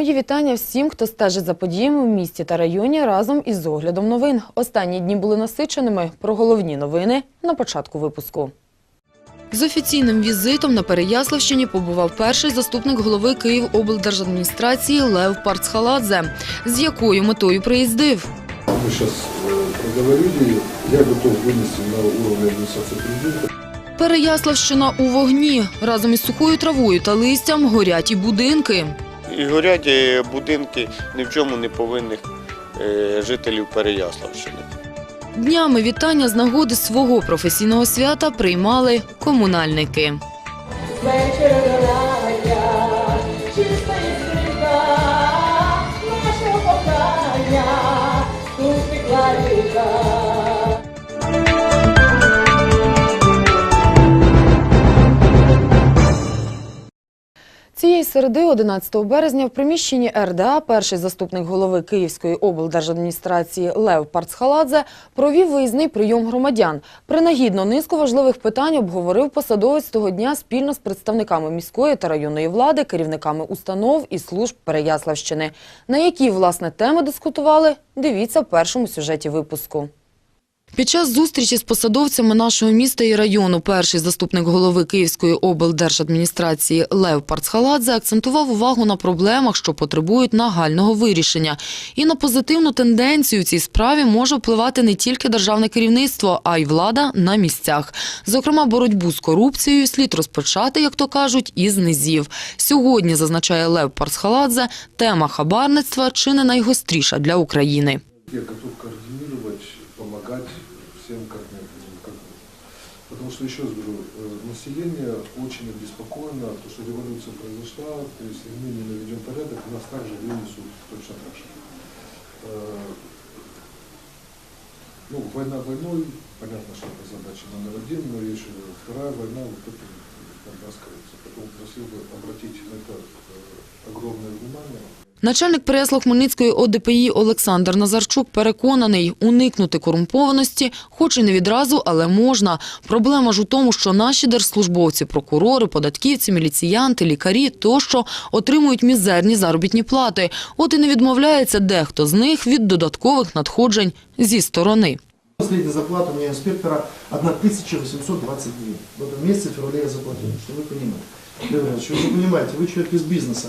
Мої вітання всім, хто стежить за подіями в місті та районі разом із оглядом новин. Останні дні були насиченими. Про головні новини на початку випуску. З офіційним візитом на Переяславщині побував перший заступник голови Київоблдержадміністрації Лев Парцхаладзе. З якою метою приїздив? Мы сейчас проговорили, я готов вынести на уровне администрации президента. Переяславщина у вогні. Разом із сухою травою та листям горять і будинки. І горять будинки ні в чому не повинних е, жителів Переяславщини. Днями вітання з нагоди свого професійного свята приймали комунальники. Вечір Цієї середи, 11 березня, в приміщенні РДА перший заступник голови Київської облдержадміністрації Лев Парцхаладзе провів виїзний прийом громадян. Принагідно низку важливих питань обговорив посадовець того дня спільно з представниками міської та районної влади, керівниками установ і служб Переяславщини. На які, власне, теми дискутували, дивіться в першому сюжеті випуску. Під час зустрічі з посадовцями нашого міста і району перший заступник голови Київської облдержадміністрації Лев Парцхаладзе акцентував увагу на проблемах, що потребують нагального вирішення. І на позитивну тенденцію в цій справі може впливати не тільки державне керівництво, а й влада на місцях. Зокрема, боротьбу з корупцією слід розпочати, як то кажуть, із низів. Сьогодні, зазначає Лев Парцхаладзе, тема хабарництва чи не найгостріша для України. Я готов координировать, что, еще раз говорю, э, население очень обеспокоено, то, что революция произошла, то есть если мы не наведем порядок, нас также вынесут точно так же. Э, Ну, война войной, понятно, что это задача номер один, но еще вторая война, вот это надо раскрыться. Поэтому просил бы обратить на это э, огромное внимание. Начальник Переяслав Хмельницької ОДПІ Олександр Назарчук переконаний, уникнути корумпованості хоч і не відразу, але можна. Проблема ж у тому, що наші держслужбовці, прокурори, податківці, міліціянти, лікарі тощо отримують мізерні заробітні плати. От і не відмовляється дехто з них від додаткових надходжень зі сторони. Последняя зарплата у меня инспектора 1820 гривен. В этом месяце, в феврале я заплатил, что вы понимаете. Леонид Иванович, вы не понимаете, вы человек из бизнеса,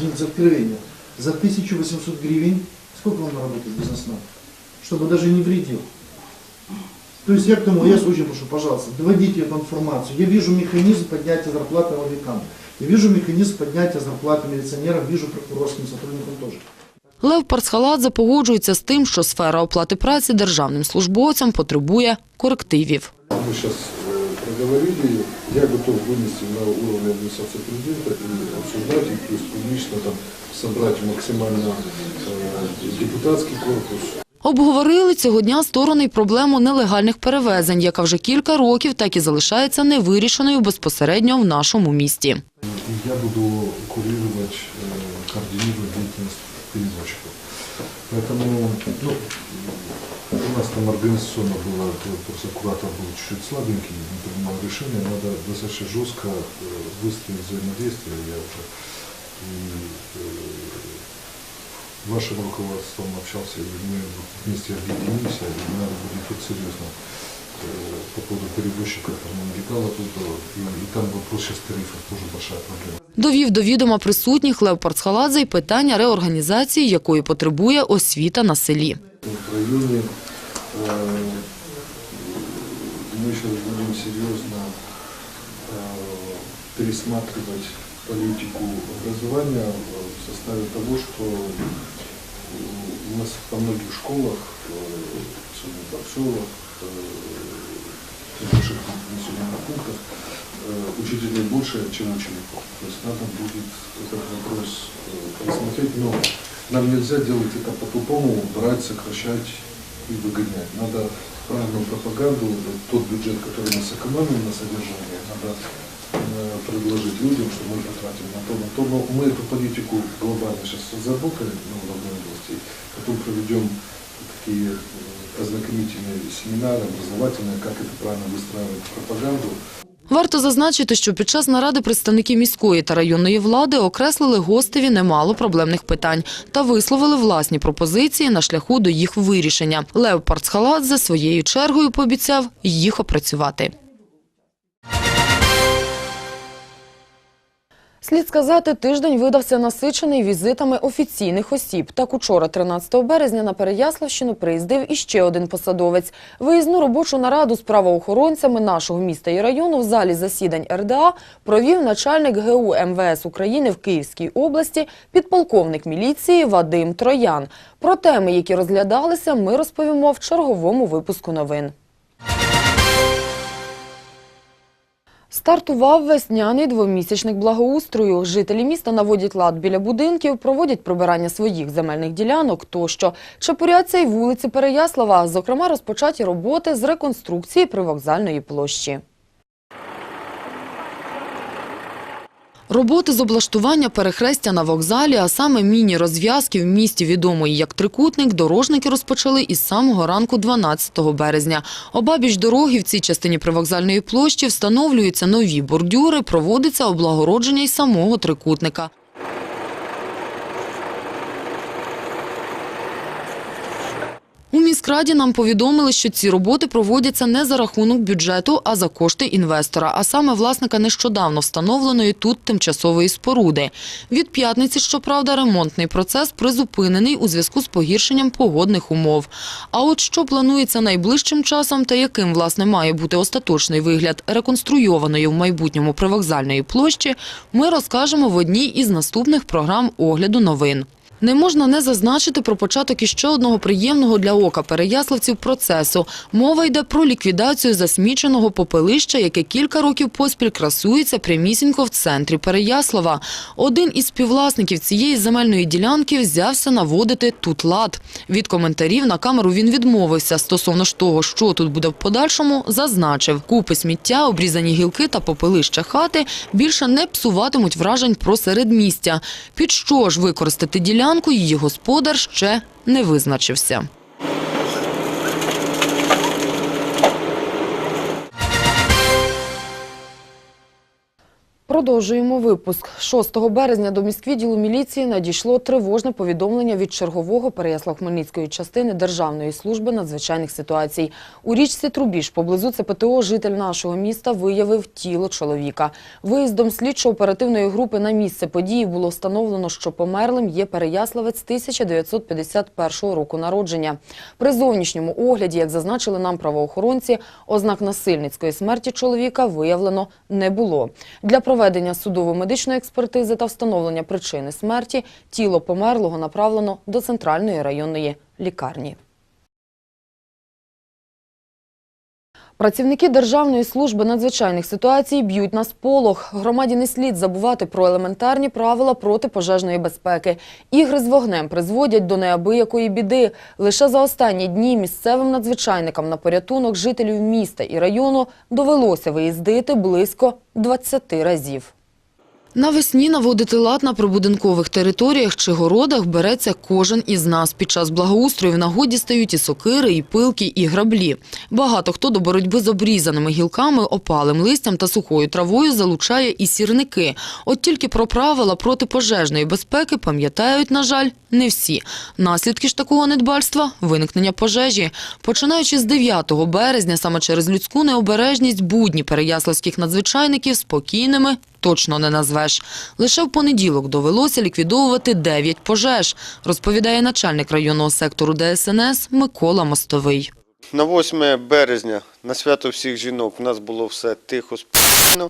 из откровения. За 1800 гривен сколько вам работает бизнесмен? Чтобы даже не вредил. То есть я к тому, я вас очень прошу, пожалуйста, доводите эту информацию. Я вижу механизм поднятия зарплаты налоговикам. Я вижу механизм поднятия зарплаты милиционерам, вижу прокурорским сотрудникам тоже. Лев Парцхаладзе погоджується з тим, що сфера оплати праці державним службовцям потребує корективів. Мы сейчас проговорили, я готов вынести на уровне администрации президента и обсуждать, и то есть публично там собрать максимально э, депутатский корпус. Обговорили цього дня сторони й проблему нелегальних перевезень, яка вже кілька років так і залишається невирішеною безпосередньо в нашому місті. И я буду курировать, э, координировать деятельность перевозчиков. Поэтому ну, у нас там организационно было, э, просто куратор был чуть-чуть слабенький, не принимал решения, надо достаточно жестко э, выстроить взаимодействие. Я уже и э, вашим руководством общался, и мы вместе объединимся, и надо будет тут серьезно э, по поводу перевозчиков, там, Гекала тут, и, и там вопрос сейчас тарифов тоже большая проблема. Довів до відома присутніх Лев Парцхаладзе й питання реорганізації, якої потребує освіта на селі. в районе э, мы сейчас будем серьезно э, пересматривать политику образования в составе того, что у нас во многих школах, э, особенно там в селах, э, в населенных пунктах, э, учителей больше, чем учеников. То есть надо будет этот вопрос э, рассмотреть, но нам нельзя делать это по-тупому, брать, сокращать и выгонять. Надо правильную пропаганду, тот бюджет, который мы сэкономим на содержание, надо предложить людям, что мы потратим на то, на то. Но мы эту политику глобально сейчас разработали на уровне области, потом проведем такие э, ознакомительные семинары, образовательные, как это правильно выстраивать пропаганду. Варто зазначити, що під час наради представники міської та районної влади окреслили гостеві немало проблемних питань та висловили власні пропозиції на шляху до їх вирішення. Лев Парцхаладзе своєю чергою пообіцяв їх опрацювати. Слід сказати, тиждень видався насичений візитами офіційних осіб. Так учора, 13 березня, на Переяславщину приїздив іще один посадовець. Виїзну робочу нараду з правоохоронцями нашого міста і району в залі засідань РДА провів начальник ГУ МВС України в Київській області, підполковник міліції Вадим Троян. Про теми, які розглядалися, ми розповімо в черговому випуску новин. Стартував весняний двомісячник благоустрою. Жителі міста наводять лад біля будинків, проводять прибирання своїх земельних ділянок тощо. Чепуряться й вулиці Переяслава. Зокрема, розпочаті роботи з реконструкції привокзальної площі. Роботи з облаштування перехрестя на вокзалі, а саме міні-розв'язки в місті відомої як Трикутник, дорожники розпочали із самого ранку 12 березня. Обабіч дороги в цій частині привокзальної площі встановлюються нові бордюри, проводиться облагородження й самого Трикутника. У міськраді нам повідомили, що ці роботи проводяться не за рахунок бюджету, а за кошти інвестора, а саме власника нещодавно встановленої тут тимчасової споруди. Від п'ятниці, щоправда, ремонтний процес призупинений у зв'язку з погіршенням погодних умов. А от що планується найближчим часом та яким, власне, має бути остаточний вигляд реконструйованої в майбутньому привокзальної площі, ми розкажемо в одній із наступних програм огляду новин. Не можна не зазначити про початок іще одного приємного для ока переяславців процесу. Мова йде про ліквідацію засміченого попелища, яке кілька років поспіль красується прямісінько в центрі Переяслава. Один із співвласників цієї земельної ділянки взявся наводити тут лад. Від коментарів на камеру він відмовився. Стосовно ж того, що тут буде в подальшому, зазначив. Купи сміття, обрізані гілки та попелища хати більше не псуватимуть вражень про середмістя. Під що ж використати ділянку, її господар ще не визначився. Продовжуємо випуск. 6 березня до міськвідділу міліції надійшло тривожне повідомлення від чергового Переяслав-Хмельницької частини Державної служби надзвичайних ситуацій. У річці Трубіж поблизу ЦПТО житель нашого міста виявив тіло чоловіка. Виїздом слідчо-оперативної групи на місце події було встановлено, що померлим є Переяславець 1951 року народження. При зовнішньому огляді, як зазначили нам правоохоронці, ознак насильницької смерті чоловіка виявлено не було. Для проведення судово-медичної експертизи та встановлення причини смерті тіло померлого направлено до центральної районної лікарні. Працівники Державної служби надзвичайних ситуацій б'ють на сполох. Громаді не слід забувати про елементарні правила протипожежної безпеки. Ігри з вогнем призводять до неабиякої біди. Лише за останні дні місцевим надзвичайникам на порятунок жителів міста і району довелося виїздити близько 20 разів. Навесні наводити лад на прибудинкових територіях чи городах береться кожен із нас. Під час благоустрою в нагоді стають і сокири, і пилки, і граблі. Багато хто до боротьби з обрізаними гілками, опалим листям та сухою травою залучає і сірники. От тільки про правила протипожежної безпеки пам'ятають, на жаль, не всі. Наслідки ж такого недбальства – виникнення пожежі. Починаючи з 9 березня, саме через людську необережність, будні переяславських надзвичайників спокійними точно не назвеш. Лише в понеділок довелося ліквідовувати 9 пожеж, розповідає начальник районного сектору ДСНС Микола Мостовий. На 8 березня, на свято всіх жінок, у нас було все тихо, спокійно,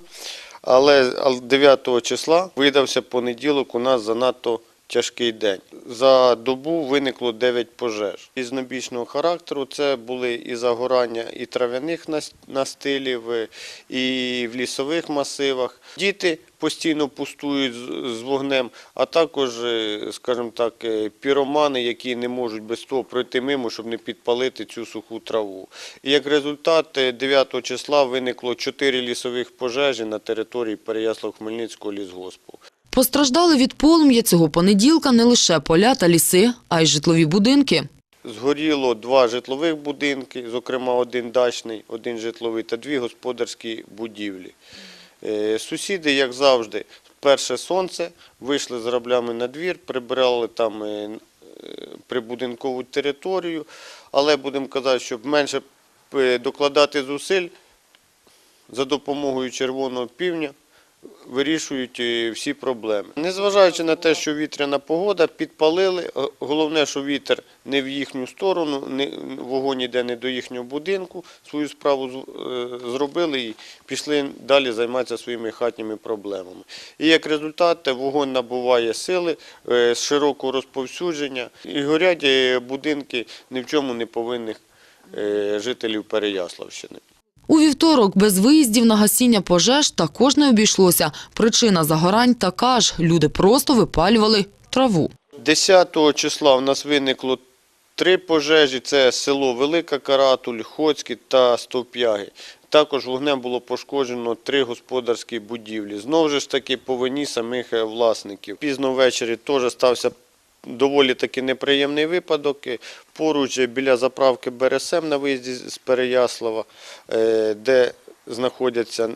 але 9 числа видався понеділок, у нас занадто тяжкий день. За добу виникло 9 пожеж. Різнобічного характеру це були і загорання і трав'яних настилів, е, і в лісових масивах. Діти постійно пустують з- вогнем, а також, е, скажімо так, е, піромани, які не можуть без того пройти мимо, щоб не підпалити цю суху траву. І як результат, е, 9 числа виникло 4 лісових пожежі на території Переяслав-Хмельницького лісгоспу. Постраждали від полум'я цього понеділка не лише поля та ліси, а й житлові будинки. Згоріло два житлових будинки, зокрема один дачний, один житловий та дві господарські будівлі. Е, Сусіди, як завжди, перше сонце, вийшли з граблями на двір, прибирали там е, е, прибудинкову територію, але будемо казати, щоб менше докладати зусиль за допомогою червоного півня вирішують е, всі проблеми. Незважаючи на те, що вітряна погода, підпалили. Головне, що вітер не в їхню сторону, вогонь іде не до їхнього будинку, свою справу е, зробили і пішли далі займатися своїми хатніми проблемами. І як результат, вогонь набуває сили, е, з широкого розповсюдження і горять е, будинки ні в чому не повинних е, жителів Переяславщини. У вівторок без виїздів на гасіння пожеж також не обійшлося. Причина загорань така ж – люди просто випалювали траву. 10 числа у нас виникло три пожежі. Це село Велика Каратуль, Хоцькі та Стовп'яги. Також вогнем було пошкоджено три господарські будівлі. Знову ж таки по вині самих е, власників. Пізно ввечері теж стався доволі таки неприємний випадок. Поруч біля заправки БРСМ на виїзді з Переяслава, е, де знаходяться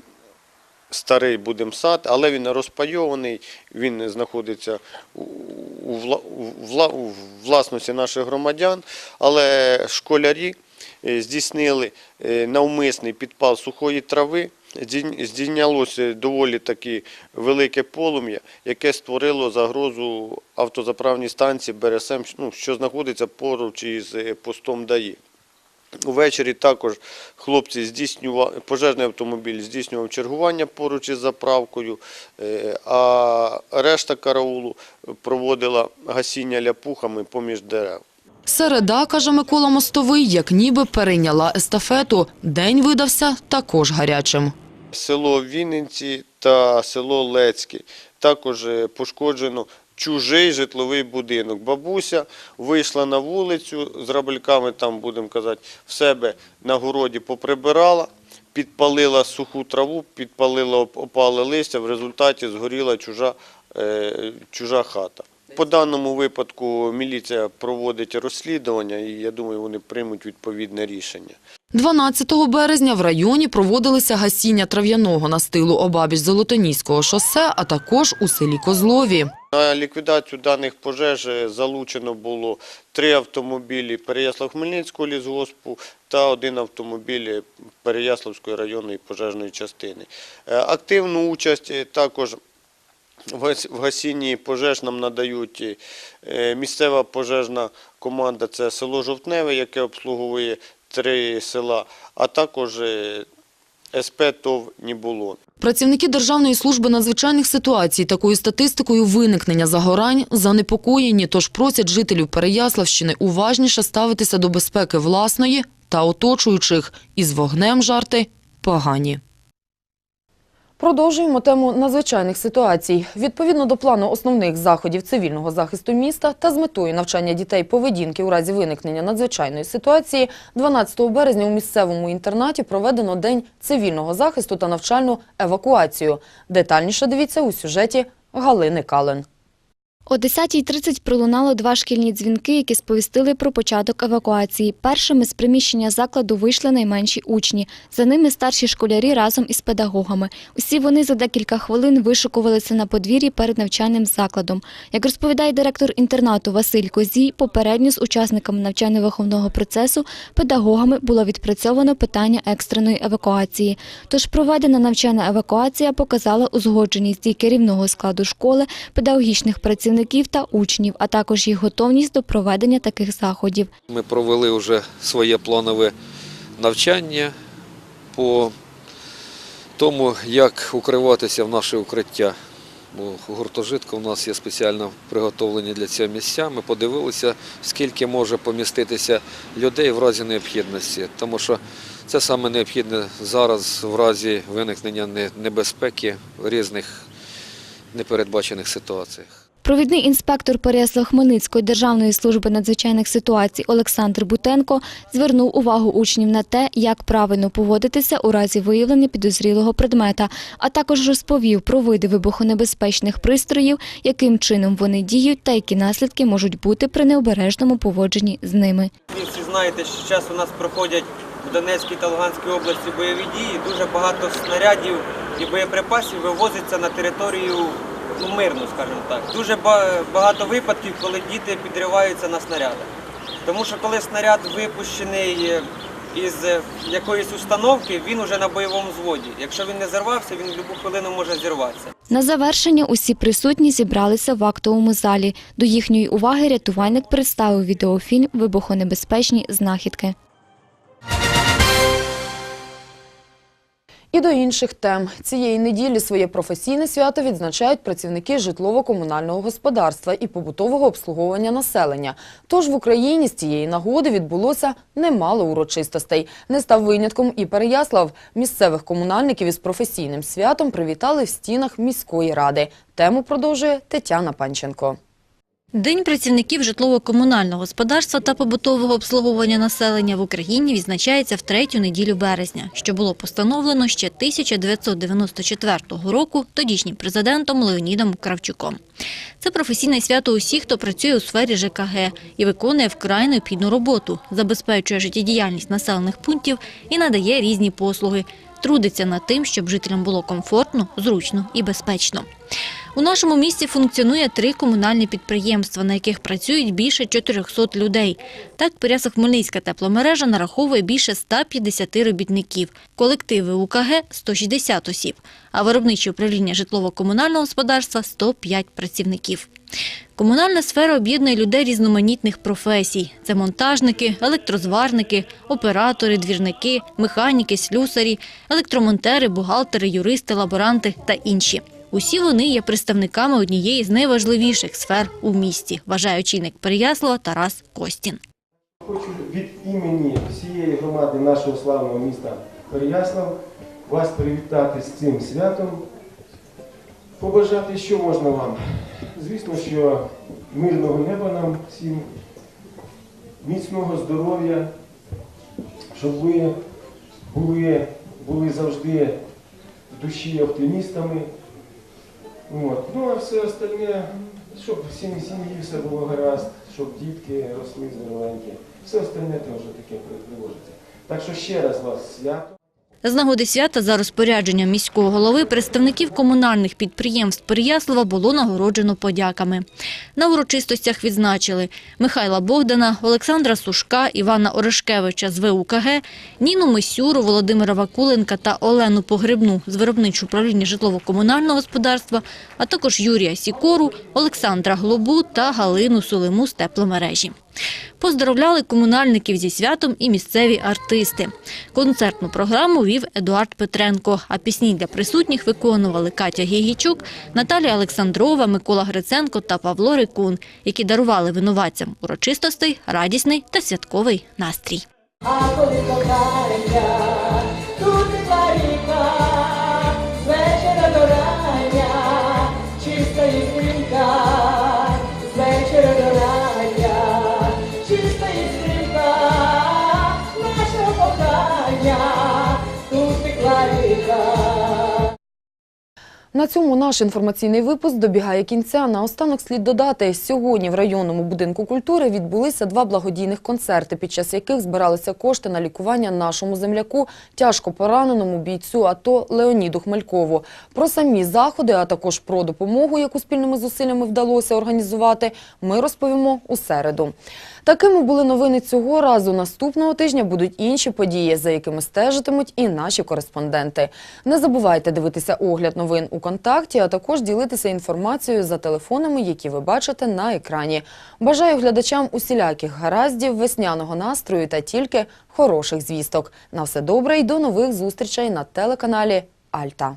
старий будемсад, але він розпайований, він знаходиться у власності наших громадян, але школярі е, здійснили е, навмисний підпал сухої трави. Здійн- Здійнялося доволі таки велике полум'я, яке створило загрозу автозаправній станції БРСМ, ну, що знаходиться поруч із е, постом ДАІ. Увечері також хлопці здійснювали, пожежний автомобіль здійснював чергування поруч із заправкою, е, а решта караулу проводила гасіння ляпухами поміж дерев. Середа, каже Микола Мостовий, як ніби перейняла естафету. День видався також гарячим. Село Вінниці та село Лецьке. Також е, пошкоджено чужий житловий будинок. Бабуся вийшла на вулицю з рабельками, там, будемо казати, в себе на городі поприбирала, підпалила суху траву, підпалила опале листя, в результаті згоріла чужа, е, чужа хата. По даному випадку міліція проводить розслідування і я думаю, вони приймуть відповідне рішення. 12 березня в районі проводилися гасіння трав'яного настилу обабіч Золотоніського шосе, а також у селі Козлові. На ліквідацію даних пожеж залучено було три автомобілі Переяслав-Хмельницького лісгоспу та один автомобіль Переяславської районної пожежної частини. Е, Активну участь також в гасінні пожеж нам надають е, місцева пожежна команда, це село Жовтневе, яке обслуговує три села, а також е, СП ТОВ Нібулон. Працівники Державної служби надзвичайних ситуацій такою статистикою виникнення загорань занепокоєні, тож просять жителів Переяславщини уважніше ставитися до безпеки власної та оточуючих. Із вогнем жарти погані. Продовжуємо тему надзвичайних ситуацій. Відповідно до плану основних заходів цивільного захисту міста та з метою навчання дітей поведінки у разі виникнення надзвичайної ситуації, 12 березня у місцевому інтернаті проведено День цивільного захисту та навчальну евакуацію. Детальніше дивіться у сюжеті Галини Кален. О 10.30 пролунало два шкільні дзвінки, які сповістили про початок евакуації. Першими з приміщення закладу вийшли найменші учні. За ними старші школярі разом із педагогами. Усі вони за декілька хвилин вишукувалися на подвір'ї перед навчальним закладом. Як розповідає директор інтернату Василь Козій, попередньо з учасниками навчально-виховного процесу педагогами було відпрацьовано питання екстреної евакуації. Тож проведена навчальна евакуація показала узгодженість дій керівного складу школи, педагогічних працівників та учнів, а також їх готовність до проведення таких заходів. Ми провели вже своє планове навчання по тому, як укриватися в наше укриття. Бо гуртожитка у нас є спеціально приготовлені для цього місця. Ми подивилися, скільки може поміститися людей в разі необхідності, тому що це саме необхідне зараз в разі виникнення небезпеки в різних непередбачених ситуаціях. Провідний інспектор Переяслав-Хмельницької державної служби надзвичайних ситуацій Олександр Бутенко звернув увагу учнів на те, як правильно поводитися у разі виявлення підозрілого предмета, а також розповів про види вибухонебезпечних пристроїв, яким чином вони діють та які наслідки можуть бути при необережному поводженні з ними. Ви всі знаєте, що зараз у нас проходять в Донецькій та Луганській області бойові дії. Дуже багато снарядів і боєприпасів вивозиться на територію ну, мирну, скажімо так. Дуже багато випадків, коли діти підриваються на снарядах. Тому що коли снаряд випущений е, із е, якоїсь установки, він уже на бойовому зводі. Якщо він не зірвався, він в будь-яку хвилину може зірватися. На завершення усі присутні зібралися в актовому залі. До їхньої уваги рятувальник представив відеофільм «Вибухонебезпечні знахідки». І до інших тем. Цієї неділі своє професійне свято відзначають працівники житлово-комунального господарства і побутового обслуговування населення. Тож в Україні з цієї нагоди відбулося немало урочистостей. Не став винятком і Переяслав. Місцевих комунальників із професійним святом привітали в стінах міської ради. Тему продовжує Тетяна Панченко. День працівників житлово-комунального господарства та побутового обслуговування населення в Україні відзначається в третю неділю березня, що було постановлено ще 1994 року тодішнім президентом Леонідом Кравчуком. Це професійне свято усіх, хто працює у сфері ЖКГ і виконує вкрай необхідну роботу, забезпечує життєдіяльність населених пунктів і надає різні послуги, трудиться над тим, щоб жителям було комфортно, зручно і безпечно. У нашому місті функціонує три комунальні підприємства, на яких працюють більше 400 людей. Так, Переяслав-Хмельницька тепломережа нараховує більше 150 робітників, колективи УКГ – 160 осіб, а виробниче управління житлово-комунального господарства – 105 працівників. Комунальна сфера об'єднує людей різноманітних професій. Це монтажники, електрозварники, оператори, двірники, механіки, слюсарі, електромонтери, бухгалтери, юристи, лаборанти та інші. Усі вони є представниками однієї з найважливіших сфер у місті, вважає очільник Переяслава Тарас Костін. Хочу від імені всієї громади нашого славного міста Переяслав вас привітати з цим святом. Побажати, що можна вам. Звісно, що мирного неба нам всім, міцного здоров'я, щоб ви були, були завжди в душі оптимістами. От. Ну а все остальне, щоб в сім'ї все було гаразд, щоб дітки росли здоровенькі. Все остальне теж таке приводиться. Так що ще раз вас свято. З нагоди свята за розпорядженням міського голови представників комунальних підприємств Переяслава було нагороджено подяками. На урочистостях відзначили Михайла Богдана, Олександра Сушка, Івана Орешкевича з ВУКГ, Ніну Мисюру, Володимира Вакуленка та Олену Погребну з виробничого управління житлово-комунального господарства, а також Юрія Сікору, Олександра Глобу та Галину Сулиму з тепломережі. Поздоровляли комунальників зі святом і місцеві артисти. Концертну програму вів Едуард Петренко, а пісні для присутніх виконували Катя Гігічук, Наталія Олександрова, Микола Гриценко та Павло Рикун, які дарували винуватцям урочистостей, радісний та святковий настрій. А коли кохання, тут На цьому наш інформаційний випуск добігає кінця. Наостанок слід додати, сьогодні в районному будинку культури відбулися два благодійних концерти, під час яких збиралися кошти на лікування нашому земляку, тяжко пораненому бійцю АТО Леоніду Хмелькову. Про самі заходи, а також про допомогу, яку спільними зусиллями вдалося організувати, ми розповімо у середу. Такими були новини цього разу. Наступного тижня будуть інші події, за якими стежитимуть і наші кореспонденти. Не забувайте дивитися огляд новин у контакті, а також ділитися інформацією за телефонами, які ви бачите на екрані. Бажаю глядачам усіляких гараздів, весняного настрою та тільки хороших звісток. На все добре і до нових зустрічей на телеканалі Альта.